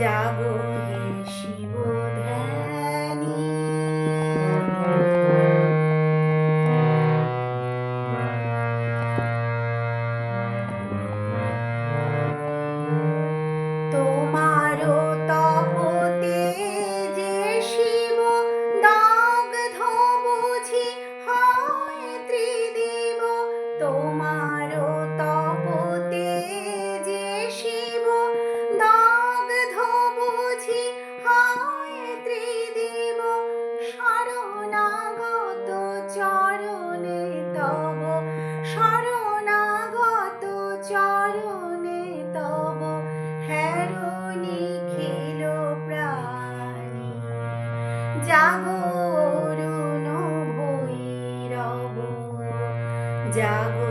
যাব হে শিব। চরণে তব হেরণি খেল প্রাণী। জাগো অরুণ ভৈরব জাগো